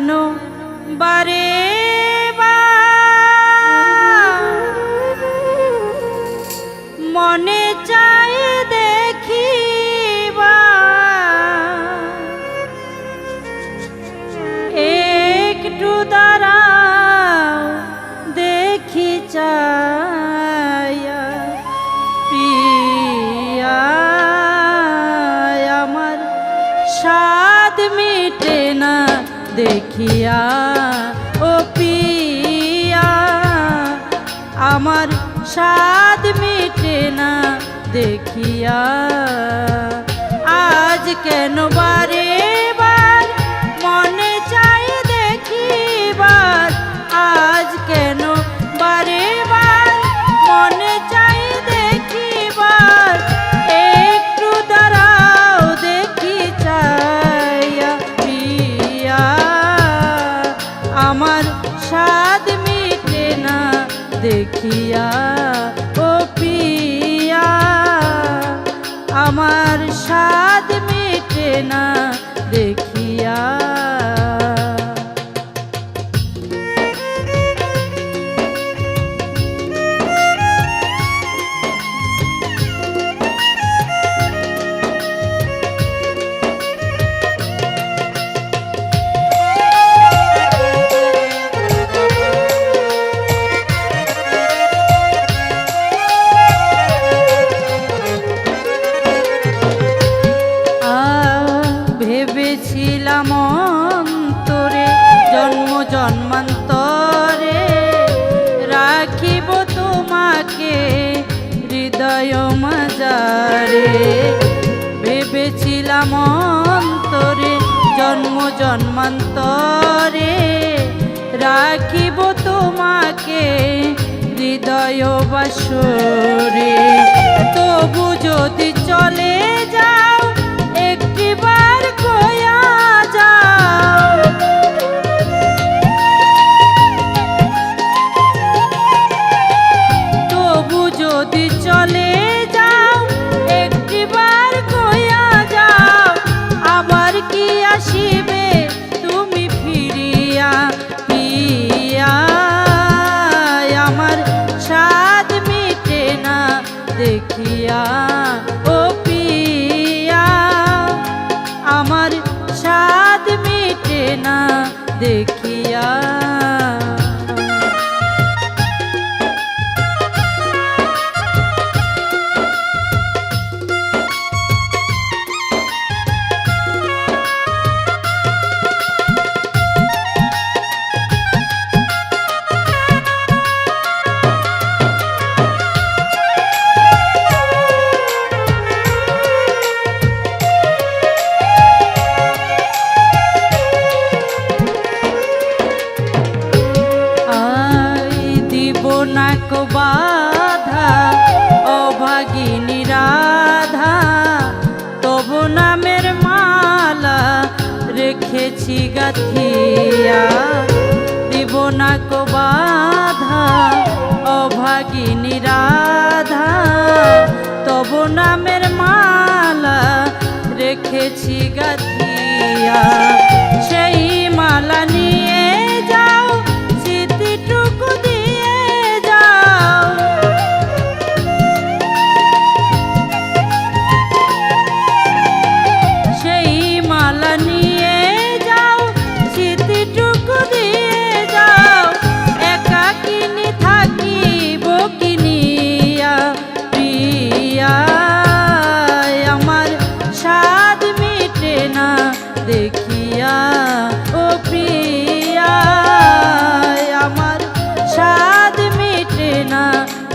যেন বারে দেখিয়া ও পিয়া আমার স্বাদ মিটে না দেখিয়া আজ কেন বারে বার স্বাদ মিটে না দেখিয়া ও পিয়া আমার স্বাদ মিটে না দেখিয়া। হৃদয় মাজারে ভেবেছিলাম অন্তরে জন্ম জন্মান্তরে। রাখিব তোমাকে হৃদয় বাসরে। তবু যদি চলে যাও, একটিবার কয়া যাও আবার কি আসিবে? তুমি ফিরিয়া পিয়া আমার স্বাদ মিটে না দেখিয়া, ও পিয়া, আমার স্বাদ মিটে না দেখিয়া। রেখেছি গাথিয়া। দিব না কো বাধা অভাগিনী রাধা তব নামের মালা রেখেছি গাথিয়া।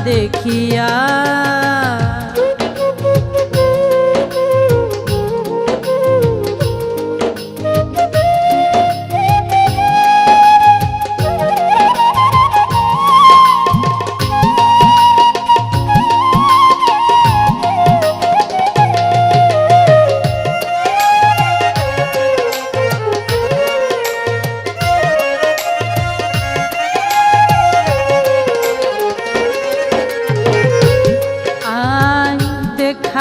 দেখিয়া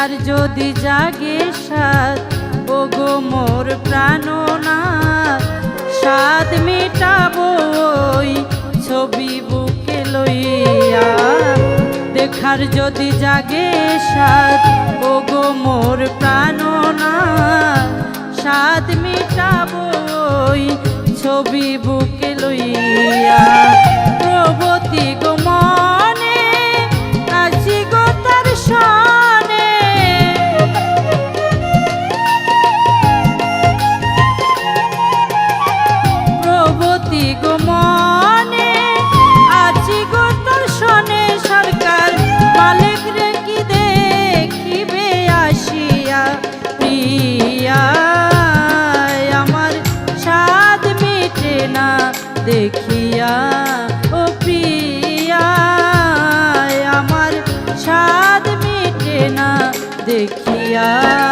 দেখার যদি জাগে সাত ও গো মোর প্রাণনা সাত মেটাবো ছবি বুকে লইয়া। দেখার যদি জাগে সাত ও গো মোর প্রাণনা সাত মেটাবো ছবি বুকে লইয়া। প্রবতী গো মনে নাচি গো তার সনে আমার